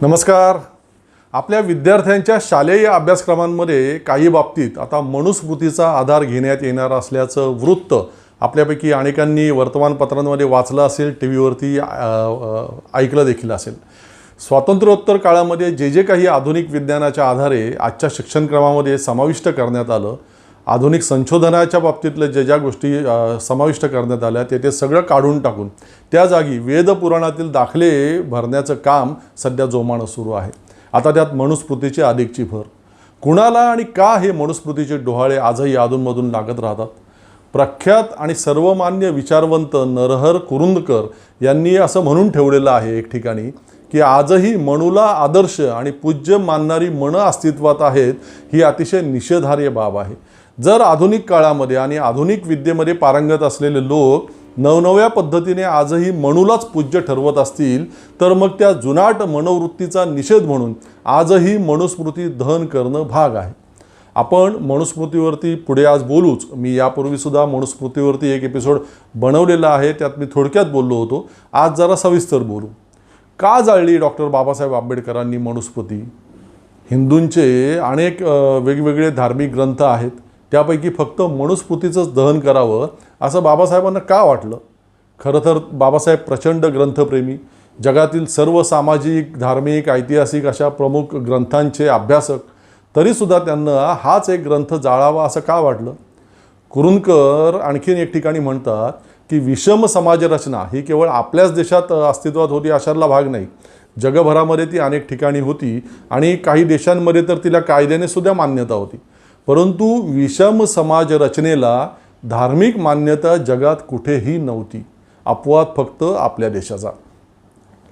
नमस्कार. आपल्या विद्यार्थ्यांच्या शालेय अभ्यासक्रमांमध्ये काही बाबतीत आता मनुस्मृतीचा आधार घेण्यात येणार असल्याचं वृत्त आपल्यापैकी अनेकांनी वर्तमानपत्रांमध्ये वाचलं असेल टी व्हीवरती ऐकलं देखील असेल. स्वातंत्र्योत्तर काळामध्ये जे जे काही आधुनिक विज्ञानाच्या आधारे आजच्या शिक्षणक्रमामध्ये समाविष्ट करण्यात आलं आधुनिक संशोधनाच्या बाबतीतल्या ज्या ज्या गोष्टी समाविष्ट करण्यात आल्या ते ते सगळं काढून टाकून त्या जागी वेदपुराणातील दाखले भरण्याचं काम सध्या जोमानं सुरू आहे. आता त्यात मनुस्मृतीची अधिकची भर. कुणाला आणि का हे मनुस्मृतीचे डोहाळे आजही अधूनमधून लागत राहतात? प्रख्यात आणि सर्वमान्य विचारवंत नरहर कुरुंदकर यांनी असं म्हणून ठेवलेलं आहे एक ठिकाणी की आजही मणूला आदर्श आणि पूज्य मानणारी मनं अस्तित्वात आहेत ही अतिशय निषेधार्य बाब आहे. जर आधुनिक काळामध्ये आणि आधुनिक विद्येमध्ये पारंगत असलेले लोक नवनव्या पद्धतीने आजही मणूलाच पूज्य ठरवत असतील तर मग त्या जुनाट मनोवृत्तीचा निषेध म्हणून आजही मनुस्मृती दहन करणं भाग आहे. आपण मनुस्मृतीवरती पुढे आज बोलूच. मी यापूर्वीसुद्धा मनुस्मृतीवरती एक एपिसोड बनवलेला आहे त्यात मी थोडक्यात बोललो होतो. आज जरा सविस्तर बोलू. का जाळली डॉक्टर बाबासाहेब आंबेडकरांनी मनुस्मृती? हिंदूंचे अनेक वेगवेगळे धार्मिक ग्रंथ आहेत त्यापैकी फक्त मनुस्मृतीचंच दहन करावं असं बाबासाहेबांना का वाटलं? खरं तर बाबासाहेब प्रचंड ग्रंथप्रेमी जगातील सर्व सामाजिक धार्मिक ऐतिहासिक अशा प्रमुख ग्रंथांचे अभ्यासक तरीसुद्धा त्यांना हाच एक ग्रंथ जाळावा असं का वाटलं? कुरुंदकर आणखीन एक ठिकाणी म्हणतात की विषम समाजरचना ही केवळ आपल्याच देशात अस्तित्वात होती अशातला भाग नाही. जगभरामध्ये ती अनेक ठिकाणी होती आणि काही देशांमध्ये तर तिला कायद्याने सुद्धा मान्यता होती. परंतु विषम समाज रचनेला धार्मिक मान्यता जगात कुठेही नव्हती. अपवाद फक्त आपल्या देशाचा.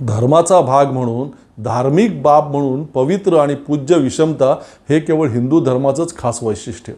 धर्माचा भाग म्हणून धार्मिक बाब म्हणून पवित्र आणि पूज्य विषमता हे केवळ हिंदू धर्माचंच खास वैशिष्ट्य.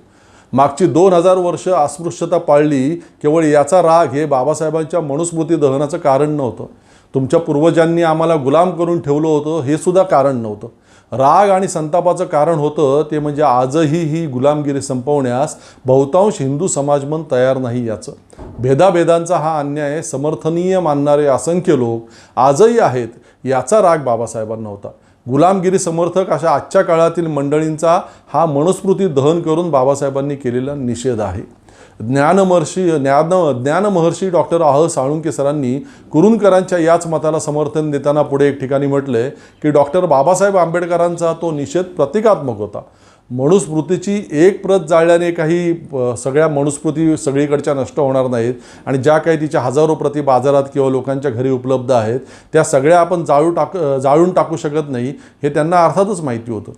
मागची दोन हजार वर्ष अस्पृश्यता पाळली केवळ याचा राग हे बाबासाहेबांच्या मनुस्मृती दहनाचं कारण नव्हतं. तुमच्या पूर्वजांनी आम्हाला गुलाम करून ठेवलं होतं हे सुद्धा कारण नव्हतं. राग आणि संतापाचं कारण होतं ते म्हणजे आजही ही गुलामगिरी संपवण्यास बहुतांश हिंदू समाजमन तयार नाही याचं. भेदाभेदांचा हा अन्याय समर्थनीय मानणारे असंख्य लोक आजही आहेत याचा राग बाबासाहेबांना होता. गुलामगिरी समर्थक अशा आजच्या काळातील मंडळींचा हा मनुस्मृती दहन करून बाबासाहेबांनी केलेला निषेध आहे. ज्ञानमहर्षी ज्ञान ज्ञानमहर्षी डॉक्टर आह साळुंके सरांनी कुरुंदकरांच्या याच मताला समर्थन देताना पुढे एक ठिकाणी म्हटले की डॉक्टर बाबासाहेब आंबेडकरांचा तो निषेध प्रतिकात्मक होता. मनुस्मृतीची एक प्रत जाळल्याने काही सगळ्या मनुस्मृती सगळीकडच्या नष्ट होणार नाहीत. आणि ज्या काही तिच्या हजारो प्रती बाजारात किंवा लोकांच्या घरी उपलब्ध आहेत त्या सगळ्या आपण जाळू टाक जाळून टाकू शकत नाही हे त्यांना अर्थातच माहिती होतं.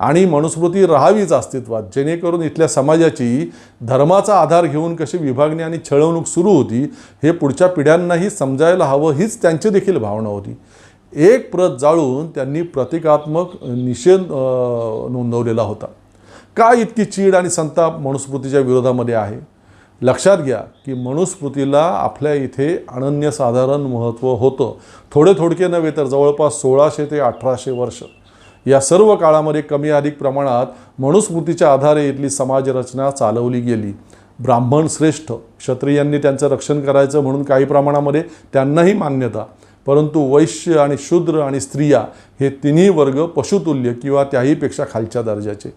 आणि मनुस्मृती राहावीच अस्तित्वात. जेणेकरून इथल्या समाजाची धर्माचा आधार घेऊन कशी विभागणी आणि छळवणूक सुरू होती हे पुढच्या पिढ्यांनाही समजायला हवं हीच त्यांची देखील भावना होती. एक प्रत जाळून त्यांनी प्रतिकात्मक निषेध नोंदवलेला होता. का इतकी चीड आणि संताप मनुस्मृतीच्या विरोधामध्ये आहे? लक्षात घ्या की मनुस्मृतीला आपल्या इथे अनन्यसाधारण महत्त्व होतं. थोडे थोडके नव्हे तर जवळपास सोळाशे ते अठराशे वर्ष. या सर्व काळामध्ये कमी अधिक प्रमाणात मनुस्मृतीच्या आधारे इथली समाजरचना चालवली गेली. ब्राह्मण श्रेष्ठ क्षत्रियांनी त्यांचं रक्षण करायचं म्हणून काही प्रमाणामध्ये त्यांनाही मान्यता. परंतु वैश्य आणि शूद्र आणि स्त्रिया हे तिन्ही वर्ग पशुतुल्य किंवा त्याहीपेक्षा खालच्या दर्जाचे.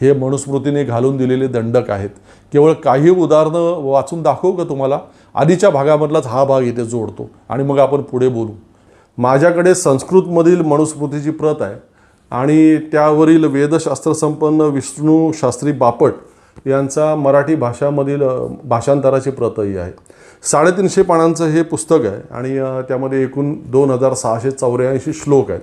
हे मनुस्मृतीने घालून दिलेले दंडक आहेत. केवळ काही उदाहरणं वाचून दाखवू का तुम्हाला? आधीच्या भागामधलाच हा भाग इथे जोडतो आणि मग आपण पुढे बोलू. माझ्याकडे संस्कृतमधील मनुस्मृतीची प्रत आहे आणि त्यावरील वेदशास्त्रसंपन्न विष्णू शास्त्री बापट यांचा मराठी भाषामधील भाषांतराची प्रतही आहे. साडेतीनशे पानांचं हे पुस्तक आहे आणि त्यामध्ये एकूण दोन हजार सहाशे चौऱ्याऐंशी श्लोक आहेत.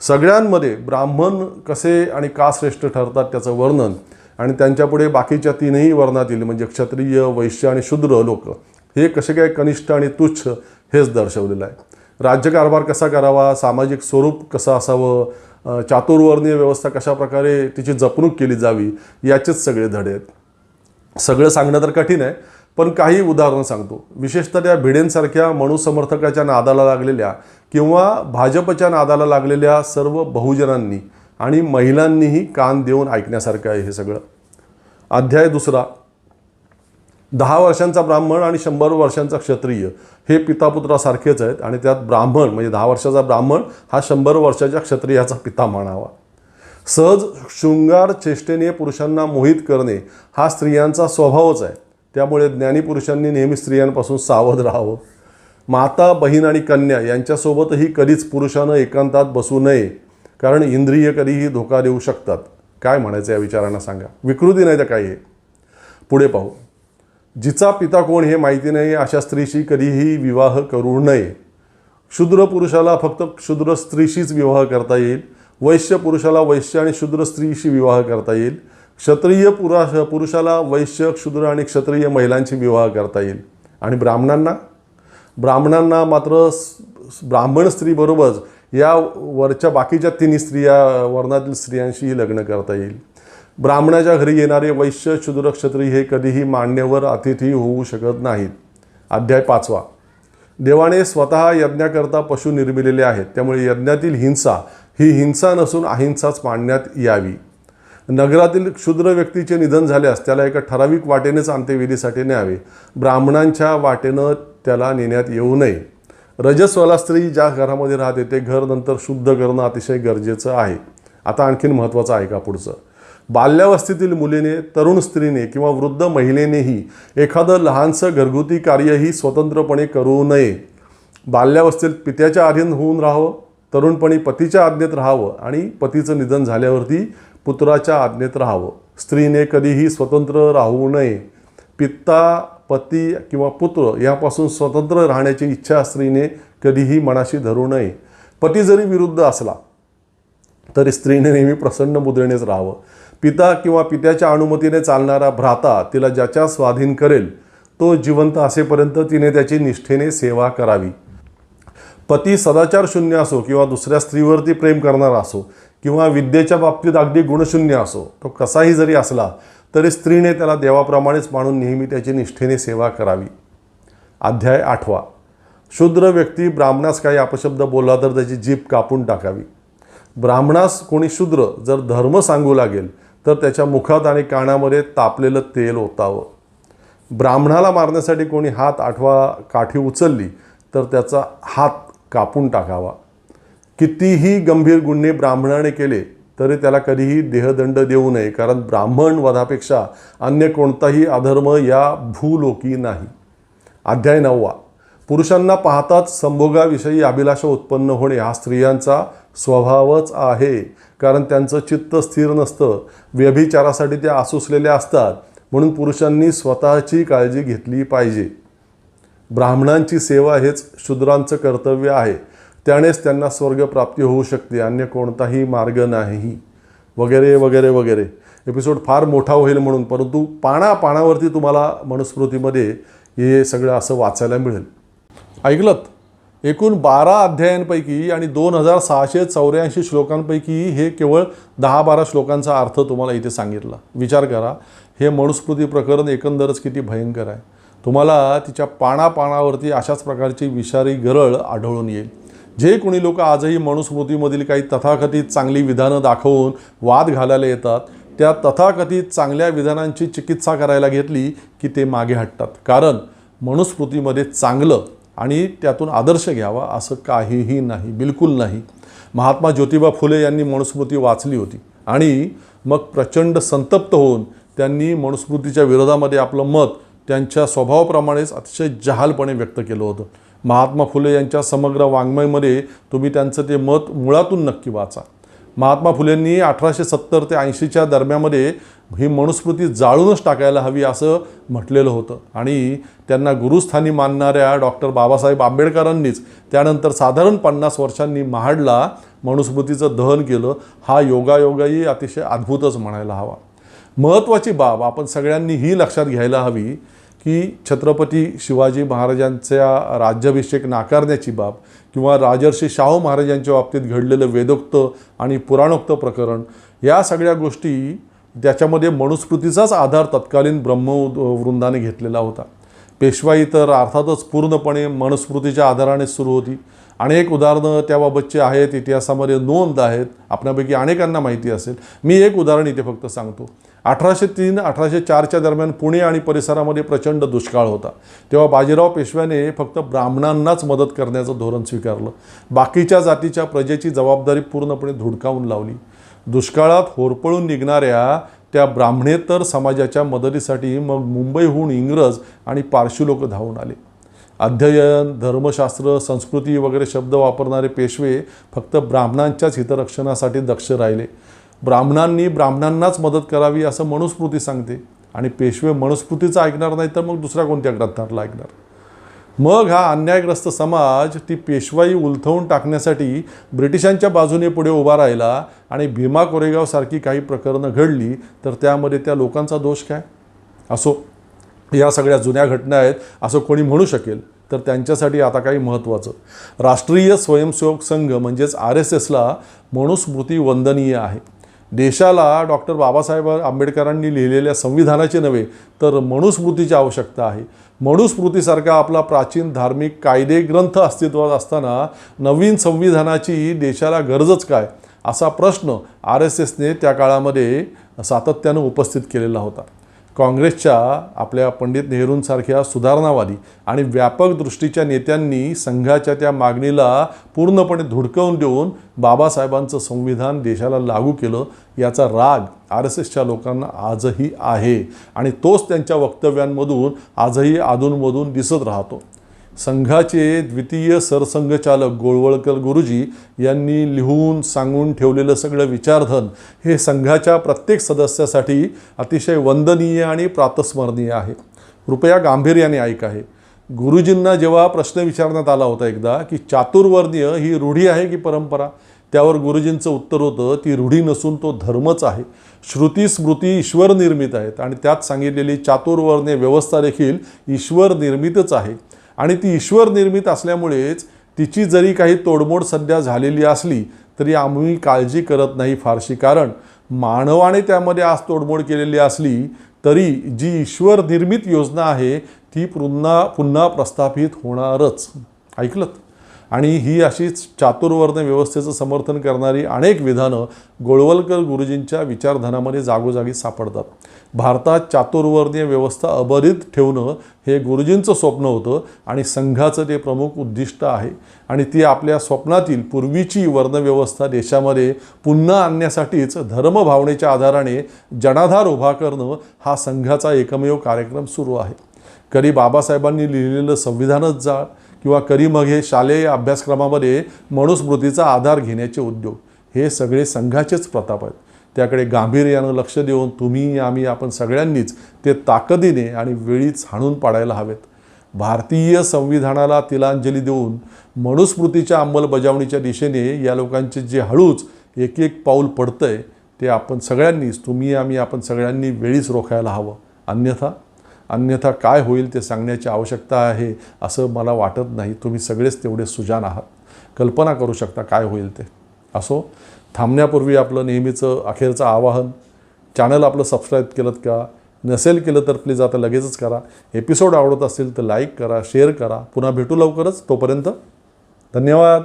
सगळ्यांमध्ये ब्राह्मण कसे आणि का श्रेष्ठ ठरतात त्याचं वर्णन आणि त्यांच्यापुढे बाकीच्या तीनही वर्णातील म्हणजे क्षत्रिय वैश्य आणि शूद्र लोक हे कसे काय कनिष्ठ आणि तुच्छ हेच दर्शवलेलं आहे. राज्यकारभार कसा करावा सामाजिक स्वरूप कसं असावं चातुर्वर्णीय व्यवस्था कशा प्रकारे तिची जपणूक केली जावी याचेच सगळे धडे आहेत. सगळं सांगणं तर कठीण आहे पण काही उदाहरणं सांगतो. विशेषतः त्या भिडेंसारख्या मनुसमर्थकाच्या नादाला लागलेल्या किंवा भाजपच्या नादाला लागलेल्या सर्व बहुजनांनी आणि महिलांनीही कान देऊन ऐकण्यासारखं आहे हे सगळं. अध्याय दुसरा. दहा वर्षांचा ब्राह्मण आणि शंभर वर्षांचा क्षत्रिय हे पितापुत्रासारखेच आहेत आणि त्यात ब्राह्मण म्हणजे दहा वर्षाचा ब्राह्मण हा शंभर वर्षाच्या क्षत्रियाचा पिता म्हणावा. सहज शृंगार चेष्टेने पुरुषांना मोहित करणे हा स्त्रियांचा स्वभावच आहे. त्यामुळे ज्ञानीपुरुषांनी नेहमी स्त्रियांपासून सावध राहावं. माता बहीण आणि कन्या यांच्यासोबतही कधीच पुरुषानं एकांतात बसू नये कारण इंद्रिय कधीही धोका देऊ शकतात. काय म्हणायचं या विचारांना सांगा. विकृती नाही तर काय आहे पुढे पाहू. जिचा पिता कोण हे माहिती नाही अशा स्त्रीशी कधीही विवाह करू नये. शूद्र पुरुषाला फक्त शूद्र स्त्रीशीच विवाह करता येईल. वैश्य पुरुषाला वैश्य आणि शूद्र स्त्रीशी विवाह करता येईल. क्षत्रिय पुरा पुरुषाला वैश्य क्षुद्र आणि क्षत्रिय महिलांशी विवाह करता येईल. आणि ब्राह्मणांना? ब्राह्मणांना मात्र ब्राह्मण स्त्रीबरोबरच या वरच्या बाकीच्या तिन्ही स्त्रिया वर्णातील स्त्रियांशीही लग्न करता येईल. ब्राह्मणाच्या घरी येणारे वैश्य क्षुद्र क्षत्रिय हे कधीही मान्यवर अतिथी होऊ शकत नाहीत. अध्याय पाचवा. देवाने स्वतः यज्ञाकरता पशु निर्मिलेले आहेत. त्यामुळे यज्ञातील हिंसा ही हिंसा नसून अहिंसाच मांडण्यात यावी. नगरातील क्षुद्र व्यक्तीचे निधन झाल्यास त्याला एका ठराविक वाटेनेच अंत्यविधीसाठी न्यावे. ब्राह्मणांच्या वाटेनं त्याला नेण्यात येऊ नये. रजस्वला स्त्री ज्या घरामध्ये राहते ते घर नंतर शुद्ध करणं अतिशय गरजेचं आहे. आता आणखीन महत्त्वाचं आहे का पुढचं? बाल्यावस्थेतील मुलीने तरुण स्त्रीने किंवा वृद्ध महिलेनेही एखादं लहानसं घरगुती कार्यही स्वतंत्रपणे करू नये. बाल्यावस्थेत पित्याच्या आधीन होऊन राहावं तरुणपणी पतीच्या आज्ञेत राहावं आणि पतीचं निधन झाल्यावरती पुत्राच्या आज्ञेत राहावं. स्त्रीने कधीही स्वतंत्र राहू नये. पित्ता पती किंवा पुत्र यापासून स्वतंत्र राहण्याची इच्छा स्त्रीने कधीही मनाशी धरू नये. पती जरी विरुद्ध असला तरी स्त्रीने नेहमी प्रसन्न मुद्रेनेच राहावं. पिता किंवा पित्याच्या अनुमतीने चालणारा भ्राता तिला ज्याच्या स्वाधीन करेल तो जिवंत असेपर्यंत तिने त्याची निष्ठेने सेवा करावी. पती सदाचार शून्य असो किंवा दुसऱ्या स्त्रीवरती प्रेम करणारा असो किंवा विद्येच्या बाबतीत अगदी गुणशून्य असो तो कसाही जरी असला तरी स्त्रीने त्याला देवाप्रमाणेच मानून नेहमी त्याची निष्ठेने सेवा करावी. अध्याय आठवा. शूद्र व्यक्ती ब्राह्मणास काही अपशब्द बोलला तर त्याची जीभ कापून टाकावी. ब्राह्मणास कोणी शूद्र जर धर्म सांगू लागेल तर त्याच्या मुखात आणि कानामध्ये तापलेलं तेल ओतावं. ब्राह्मणाला मारण्यासाठी कोणी हात आठवा काठी उचलली तर त्याचा हात कापून टाकावा. कितीही गंभीर गुन्हे ब्राह्मणाने केले तरी त्याला कधीही देहदंड देऊ नये कारण ब्राह्मण वधापेक्षा अन्य कोणताही अधर्म या भूलोकी नाही. अध्याय नववा. पुरुषांना पाहताच संभोगाविषयी अभिलाषा उत्पन्न होणे हा स्त्रियांचा स्वभावच आहे कारण त्यांचं चित्त स्थिर नसतं व्यभिचारासाठी त्या आसुसलेल्या असतात म्हणून पुरुषांनी स्वतःची काळजी घेतली पाहिजे. ब्राह्मणांची सेवा हेच शूद्रांचं कर्तव्य आहे त्यानेच त्यांना स्वर्गप्राप्ती होऊ शकते अन्य कोणताही मार्ग नाही. वगैरे वगैरे वगैरे. एपिसोड फार मोठा होईल म्हणून परंतु पाना पानावरती तुम्हाला मनुस्मृतीमध्ये हे सगळं असं वाचायला मिळेल. ऐकलत? एकूण बारा अध्यायांपैकी आणि दोन हजार सहाशे चौऱ्याऐंशी श्लोकांपैकी हे केवळ दहा बारा श्लोकांचा अर्थ तुम्हाला इथे सांगितला. विचार करा हे मनुस्मृती प्रकरण एकंदरच किती भयंकर आहे. तुम्हाला तिच्या पानापानावरती अशाच प्रकारची विषारी गरळ आढळून येईल. जे कोणी लोक आजही मनुस्मृतीमधील काही तथाकथित चांगली विधानं दाखवून वाद घालायला येतात त्या तथाकथित चांगल्या विधानांची चिकित्सा करायला घेतली की ते मागे हटतात. कारण मनुस्मृतीमध्ये चांगलं आणि त्यातून आदर्श घ्यावा असं काहीही नाही बिलकुल नाही. महात्मा ज्योतिबा फुले यांनी मनुस्मृती वाचली होती आणि मग प्रचंड संतप्त होऊन त्यांनी मनुस्मृतीच्या विरोधामध्ये आपलं मत त्यांच्या स्वभावाप्रमाणेच अतिशय जहालपणे व्यक्त केलं होतं. महात्मा फुले यांच्या समग्र वाङ्मयमध्ये तुम्ही त्यांचं ते मत मुळातून नक्की वाचा. महात्मा फुलेंनी अठराशे सत्तर ते ऐंशीच्या दरम्यामध्ये ही मनुस्मृती जाळूनच टाकायला हवी असं म्हटलेलं होतं. आणि त्यांना गुरुस्थानी मानणाऱ्या डॉक्टर बाबासाहेब आंबेडकरांनीच त्यानंतर साधारण पन्नास वर्षांनी महाडला मनुस्मृतीचं दहन केलं. हा योगायोगाही अतिशय अद्भुतच म्हणायला हवा. महत्त्वाची बाब आपण सगळ्यांनी ही लक्षात घ्यायला हवी की छत्रपती शिवाजी महाराजांचा राज्याभिषेक नाकारण्याची बाब किंवा राजर्षी शाहू महाराजांच्या बाबतीत घडलेलं वेदोक्त आणि पुराणोक्त प्रकरण या सगळ्या गोष्टी त्याच्यामध्ये मनुस्मृतीचाच आधार तत्कालीन ब्रह्मवृंदाने घेतलेला होता. पेशवाई तर अर्थातच पूर्णपणे मनुस्मृतीच्या आधाराने सुरू होती. अनेक उदाहरणं त्याबाबतची आहेत इतिहासामध्ये नोंद आहेत आपल्यापैकी अनेकांना माहिती असेल. मी एक उदाहरण इथे फक्त सांगतो. अठराशे तीन अठराशे चारच्या दरम्यान पुणे आणि परिसरामध्ये प्रचंड दुष्काळ होता. तेव्हा बाजीराव पेशव्याने फक्त ब्राह्मणांनाच मदत करण्याचं धोरण स्वीकारलं. बाकीच्या जातीच्या प्रजेची जबाबदारी पूर्णपणे धुडकावून लावली. दुष्काळात होरपळून निघणाऱ्या त्या ब्राह्मणेतर समाजाच्या मदतीसाठी मग मुंबईहून इंग्रज आणि पारशी लोक धावून आले. अध्ययन धर्मशास्त्र संस्कृती वगैरे शब्द वापरणारे पेशवे फक्त ब्राह्मणांच्याच हितरक्षणासाठी दक्ष राहिले. ब्राह्मणांनी ब्राह्मणांनाच मदत करावी असं मनुस्मृती सांगते. आणि पेशवे मनुस्मृतीचं ऐकणार नाही तर मग दुसऱ्या कोणत्या ग्रंथाला ऐकणार मग हा अन्यायग्रस्त समाज ती पेशवाई उलथवून टाकण्यासाठी ब्रिटिशांच्या बाजूने पुढे उभा राहिला आणि भीमा कोरेगावसारखी काही प्रकरणं घडली तर त्यामध्ये त्या लोकांचा दोष काय? असो या सगळ्या जुन्या घटना आहेत असं कोणी म्हणू शकेल तर त्यांच्यासाठी आता काही महत्त्वाचं. राष्ट्रीय स्वयंसेवक संघ म्हणजेच आर एस एसला मनुस्मृती वंदनीय आहे. देशाला डॉक्टर बाबासाहेब आंबेडकरांनी लिहिलेल्या संविधानाची नव्हे तर मनुस्मृतीची आवश्यकता आहे. मनुस्मृतीसारखा आपला प्राचीन धार्मिक कायदे ग्रंथ अस्तित्वात असताना नवीन संविधानाची देशाला गरजच काय असा प्रश्न आर एस एसने त्या काळामध्ये सातत्यानं उपस्थित केलेला होता. काँग्रेसच्या आपल्या पंडित नेहरूंसारख्या सुधारणावादी आणि व्यापक दृष्टीच्या नेत्यांनी संघाच्या त्या मागणीला पूर्णपणे धुडकवून देऊन बाबासाहेबांचं संविधान देशाला लागू केलं याचा राग आर एस एसच्या लोकांना आजही आहे. आणि तोच त्यांच्या वक्तव्यांमधून आजही अधूनमधून दिसत राहतो. संघाचे द्वितीय सरसंघचालक गोळवळकर गुरुजी यांनी लिहून सांगून ठेवलेलं सगळं विचारधन हे संघाच्या प्रत्येक सदस्यासाठी अतिशय वंदनीय आणि प्रातस्मरणीय आहे. कृपया गांभीर्याने ऐक आहे गुरुजींना जेव्हा प्रश्न विचारण्यात आला होता एकदा की चातुर्वर्णीय ही रूढी आहे की परंपरा? त्यावर गुरुजींचं उत्तर होतं ती रूढी नसून तो धर्मच आहे. श्रुती स्मृती ईश्वर निर्मित आहेत आणि त्यात सांगितलेली चातुर्वर्णीय व्यवस्था देखील ईश्वर निर्मितच आहे. आणि ती ईश्वर निर्मित असल्यामुळेच तिची जरी काही तोडमोड सध्या झालेली असली तरी आम्ही काळजी करत नाही फारशी. कारण मानवाने त्यामध्ये आज तोडमोड केलेली असली तरी जी ईश्वर निर्मित योजना आहे ती पुन्हा पुन्हा प्रस्थापित होणारच. ऐकलं आणि ही अशीच चातुर्वर्ण व्यवस्थेचं समर्थन करणारी अनेक विधानं गोळवलकर गुरुजींच्या विचारधनामध्ये जागोजागी सापडतात. भारतात चातुर्वर्णीय व्यवस्था अबरित ठेवणं हे गुरुजींचं स्वप्न होतं आणि संघाचं ते प्रमुख उद्दिष्ट आहे. आणि ती आपल्या स्वप्नातील पूर्वीची वर्णव्यवस्था देशामध्ये पुन्हा आणण्यासाठीच धर्मभावनेच्या आधाराने जनाधार उभा करणं हा संघाचा एकमेव कार्यक्रम सुरू आहे. कधी बाबासाहेबांनी लिहिलेलं संविधानच जा किंवा करी मग हे शालेय अभ्यासक्रमामध्ये मनुस्मृतीचा आधार घेण्याचे उद्योग. हे सगळे संघाचेच प्रताप आहेत. त्याकडे गांभीर्यानं लक्ष देऊन तुम्ही आम्ही आपण सगळ्यांनीच ते ताकदीने आणि वेळीच हाणून पाडायला हवेत. भारतीय संविधानाला तिलांजली देऊन मनुस्मृतीच्या अंमलबजावणीच्या दिशेने या लोकांचे जे हळूच एक एक पाऊल पडतं आहे ते आपण सगळ्यांनीच तुम्ही आम्ही आपण सगळ्यांनी वेळीच रोखायला हवं. अन्यथा अन्यथा काय होईल ते सांगण्याची आवश्यकता आहे असं मला वाटत नाही. तुम्ही सगळेच तेवढे सुजान आहात. कल्पना करू शकता काय होईल ते. असो थांबण्यापूर्वी आपलं नेहमीचं अखेरचं आवाहन चॅनल आपलं सबस्क्राईब केलं का नसेल केलं तर प्लीज आता लगेचच करा. एपिसोड आवडत असेल तर लाईक करा शेअर करा. पुन्हा भेटू लवकरच. तोपर्यंत धन्यवाद.